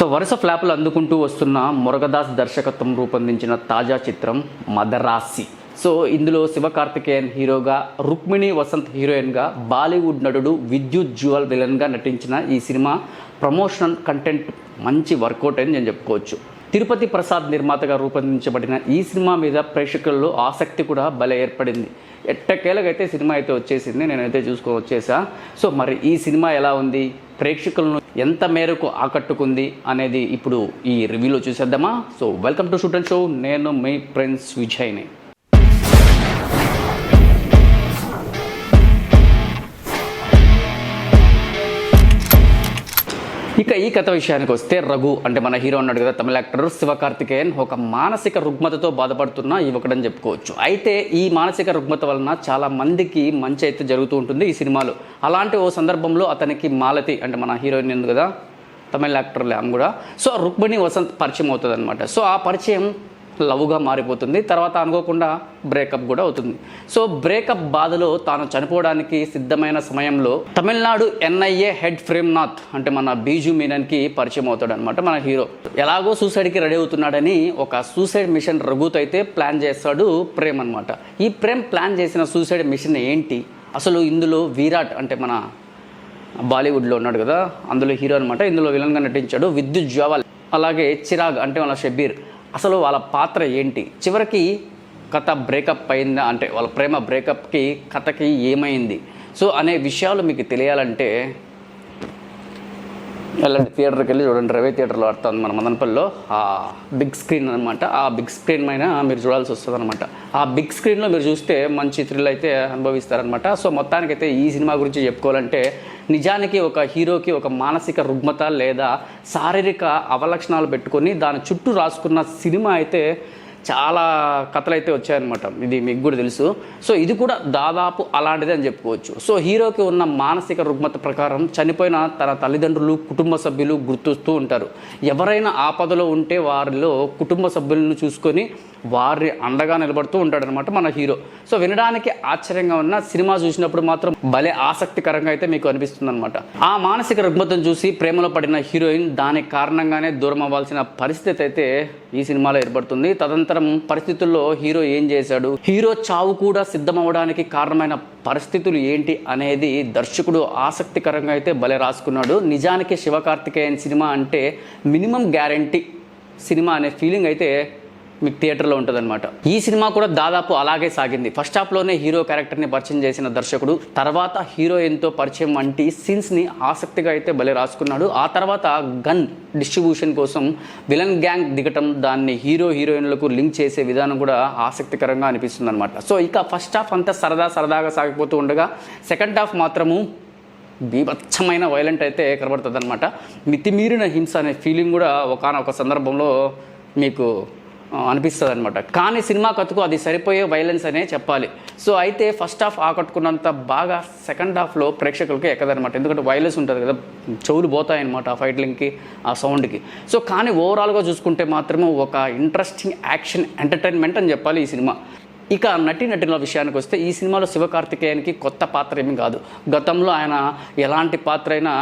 So వరుస ఫ్లాపులు అందుకుంటూ వస్తున్న మురగదాస్ దర్శకత్వం రూపొందించిన తాజా చిత్రం మదరాసి. సో ఇందులో శివకార్తికేయన్ హీరోగా రుక్మిణి వసంత్ హీరోయిన్గా బాలీవుడ్ నటుడు విద్యుత్ జ్యువల్ విలన్గా నటించిన ఈ సినిమా ప్రమోషనల్ కంటెంట్ మంచి వర్కౌట్ అని నేను చెప్పుకోవచ్చు. తిరుపతి ప్రసాద్ నిర్మాతగా రూపొందించబడిన ఈ సినిమా మీద ప్రేక్షకుల్లో ఆసక్తి కూడా భలే ఏర్పడింది. ఎట్టకేలకైతే సినిమా అయితే వచ్చేసింది నేనైతే చూసుకొని వచ్చేసా. సో మరి ఈ సినిమా ఎలా ఉంది? ప్రేక్షకులను ఎంత మేరకు ఆకట్టుకుంది అనేది ఇప్పుడు ఈ రివ్యూలో చూసేద్దామా? So welcome to student show. నేను మీ ఫ్రెండ్స్ విజయ్ని. ఇక ఈ కథ విషయానికి వస్తే రఘు అంటే మన హీరో అన్నాడు కదా తమిళ యాక్టర్ శివకార్తికేయన్ ఒక మానసిక రుగ్మతతో బాధపడుతున్న యువకుడని చెప్పుకోవచ్చు. అయితే ఈ మానసిక రుగ్మత వలన చాలా మందికి మంచి అయితే జరుగుతూ ఉంటుంది ఈ సినిమాలో. అలాంటి ఓ సందర్భంలో అతనికి మాలతి అంటే మన హీరోయిన్ ఉంది కదా? తమిళ యాక్టర్లే ఆమె కూడా. సో రుక్మిణి వసంత్ పరిచయం అవుతుంది అనమాట సో ఆ పరిచయం లవ్గా మారిపోతుంది. తర్వాత అనుకోకుండా బ్రేకప్ కూడా అవుతుంది. సో బ్రేకప్ బాధలో తాను చనిపోవడానికి సిద్ధమైన సమయంలో తమిళనాడు ఎన్ఐఏ హెడ్ ఫ్రేమ్నాథ్ అంటే మన బీజు మీనన్కి పరిచయం అవుతాడు అనమాట మన హీరో. ఎలాగో సూసైడ్కి రెడీ అవుతున్నాడని ఒక సూసైడ్ మిషన్ రఘుత్ అయితే ప్లాన్ చేస్తాడు ప్రేమ్ అనమాట ఈ ప్రేమ్ ప్లాన్ చేసిన సూసైడ్ మిషన్ ఏంటి? అసలు ఇందులో విరాట్ అంటే మన బాలీవుడ్లో ఉన్నాడు కదా అందులో హీరో అనమాట ఇందులో విలన్గా నటించాడు విద్యుత్ జ్వాల్ అలాగే చిరాగ్ అంటే మన షబీర్. అసలు వాళ్ళ పాత్ర ఏంటి? చివరికి కథ బ్రేకప్ అయిందా అంటే వాళ్ళ ప్రేమ బ్రేకప్కి కథకి ఏమైంది? సో అనే విషయాలు మీకు తెలియాలంటే వెళ్ళండి థియేటర్కి వెళ్ళి చూడండి. రవి థియేటర్లో ఆడుతుంది మన మదనపల్లిలో. ఆ బిగ్ స్క్రీన్ అనమాట ఆ బిగ్ స్క్రీన్ పైన మీరు చూడాల్సి వస్తుంది అనమాట ఆ బిగ్ స్క్రీన్లో మీరు చూస్తే మంచి థ్రిల్ అయితే అనుభవిస్తారనమాట సో మొత్తానికైతే ఈ సినిమా గురించి చెప్పుకోవాలంటే నిజానికి ఒక హీరోకి ఒక మానసిక రుగ్మత లేదా శారీరక అవలక్షణాలు పెట్టుకొని దాని చుట్టూ రాసుకున్న సినిమా అయితే చాలా కథలు అయితే వచ్చాయన్నమాట. ఇది మీకు కూడా తెలుసు. సో ఇది కూడా దాదాపు అలాంటిదే అని చెప్పుకోవచ్చు. సో హీరోకి ఉన్న మానసిక రుగ్మత ప్రకారం చనిపోయిన తన తల్లిదండ్రులు కుటుంబ సభ్యులు గుర్తొస్తూ ఉంటారు. ఎవరైనా ఆపదలో ఉంటే వారిలో కుటుంబ సభ్యులను చూసుకొని వారి అండగా నిలబడుతూ ఉంటాడనమాట మన హీరో. సో వినడానికి ఆశ్చర్యంగా ఉన్న సినిమా చూసినప్పుడు మాత్రం భలే ఆసక్తికరంగా అయితే మీకు అనిపిస్తుంది అనమాట ఆ మానసిక రుగ్మతను చూసి ప్రేమలో పడిన హీరోయిన్ దానికి కారణంగానే దూరం అవ్వాల్సిన పరిస్థితి అయితే ఈ సినిమాలో ఏర్పడుతుంది. అనంతరం పరిస్థితుల్లో హీరో ఏం చేశాడు? హీరో చావు కూడా సిద్ధమవడానికి కారణమైన పరిస్థితులు ఏంటి అనేది దర్శకుడు ఆసక్తికరంగా అయితే భలే రాసుకున్నాడు. నిజానికి శివకార్తికేయన్ సినిమా అంటే మినిమం గ్యారంటీ సినిమా అనే ఫీలింగ్ అయితే మీకు థియేటర్లో ఉంటుందన్నమాట. ఈ సినిమా కూడా దాదాపు అలాగే సాగింది. ఫస్ట్ హాఫ్లోనే హీరో క్యారెక్టర్ని పరిచయం చేసిన దర్శకుడు తర్వాత హీరోయిన్తో పరిచయం వంటి సీన్స్ని ఆసక్తిగా అయితే భలే రాసుకున్నాడు. ఆ తర్వాత గన్ డిస్ట్రిబ్యూషన్ కోసం విలన్ గ్యాంగ్ దిగటం దాన్ని హీరో హీరోయిన్లకు లింక్ చేసే విధానం కూడా ఆసక్తికరంగా అనిపిస్తుంది అనమాట సో ఇక ఫస్ట్ హాఫ్ అంతా సరదా సరదాగా సాగిపోతూ ఉండగా సెకండ్ హాఫ్ మాత్రము బీభత్సమైన వైలెంట్ అయితే కనబడుతుంది అనమాట మితిమీరిన హింస అనే ఫీలింగ్ కూడా ఒకనొక సందర్భంలో మీకు అనిపిస్తుంది అనమాట కానీ సినిమా కథకు అది సరిపోయే వైలెన్స్ అనే చెప్పాలి. సో అయితే ఫస్ట్ హాఫ్ ఆకట్టుకున్నంత బాగా సెకండ్ హాఫ్లో ప్రేక్షకులకి ఎక్కదనమాట ఎందుకంటే వైలెన్స్ ఉంటుంది కదా చెవులు పోతాయన్నమాట ఆ ఫైట్లింగ్కి ఆ సౌండ్కి సో కానీ ఓవరాల్గా చూసుకుంటే మాత్రమే ఒక ఇంట్రెస్టింగ్ యాక్షన్ ఎంటర్టైన్మెంట్ అని చెప్పాలి ఈ సినిమా. ఇక నటి నటుల విషయానికి వస్తే ఈ సినిమాలో శివకార్తికేయన్కి కొత్త పాత్ర ఏమీ కాదు. గతంలో ఆయన ఎలాంటి పాత్ర అయినా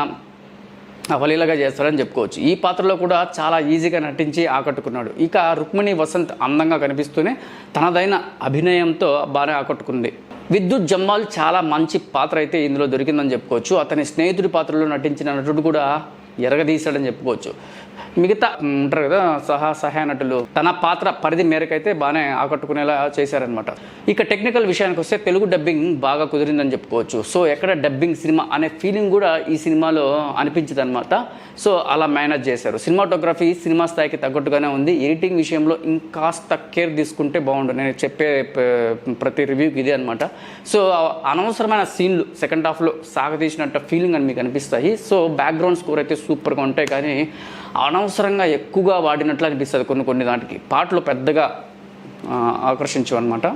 అవలీలగా చేస్తారని చెప్పుకోవచ్చు. ఈ పాత్రలో కూడా చాలా ఈజీగా నటించి ఆకట్టుకున్నాడు. ఇక రుక్మిణి వసంత్ అందంగా కనిపిస్తూనే తనదైన అభినయంతో బాగా ఆకట్టుకుంది. విద్యుత్ జమ్మాల్ చాలా మంచి పాత్ర అయితే ఇందులో దొరికిందని చెప్పుకోవచ్చు. అతని స్నేహితుడి పాత్రలో నటించిన నటుడు కూడా ఎరగదీశాడని చెప్పుకోవచ్చు. మిగతా ఉంటారు కదా సహా సహాయ నటులు తన పాత్ర పరిధి మేరకైతే బాగానే ఆకట్టుకునేలా చేశారనమాట ఇక టెక్నికల్ విషయానికి వస్తే తెలుగు డబ్బింగ్ బాగా కుదిరిందని చెప్పుకోవచ్చు. సో ఎక్కడ డబ్బింగ్ సినిమా అనే ఫీలింగ్ కూడా ఈ సినిమాలో అనిపించదు అనమాట సో అలా మేనేజ్ చేశారు. సినిమాటోగ్రఫీ సినిమా స్థాయికి తగ్గట్టుగానే ఉంది. ఎడిటింగ్ విషయంలో ఇంకాస్త కేర్ తీసుకుంటే బాగుండు. నేను చెప్పే ప్రతి రివ్యూకి ఇదే అనమాట సో అనవసరమైన సీన్లు సెకండ్ హాఫ్లో సాగతీసినట్టు ఫీలింగ్ అని మీకు అనిపిస్తాయి. సో బ్యాక్గ్రౌండ్ స్కోర్ అయితే సూపర్గా ఉంటాయి. కానీ అనవసరంగా ఎక్కువగా వాడినట్లు అనిపిస్తుంది కొన్ని కొన్ని దాటికి పాటలు పెద్దగా ఆకర్షించు అనమాట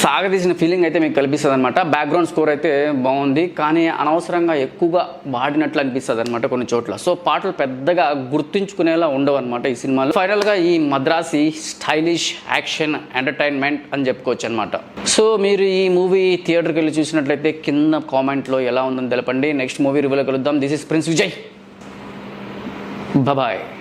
సాగదీసిన ఫీలింగ్ అయితే మీకు కల్పిస్తుంది అనమాట బ్యాక్గ్రౌండ్ స్కోర్ అయితే బాగుంది కానీ అనవసరంగా ఎక్కువగా వాడినట్లు అనిపిస్తుంది అనమాట కొన్ని చోట్ల. సో పాటలు పెద్దగా గుర్తుంచుకునేలా ఉండవు అనమాట ఈ సినిమాలో. ఫైనల్గా ఈ మద్రాసి స్టైలిష్ యాక్షన్ ఎంటర్టైన్మెంట్ అని చెప్పుకోవచ్చు అనమాట సో మీరు ఈ మూవీ థియేటర్కి వెళ్ళి చూసినట్లయితే కింద కామెంట్లో ఎలా ఉందని తెలపండి. నెక్స్ట్ మూవీ రివ్యూలో కలుద్దాం. This is prince Vijay. 拜拜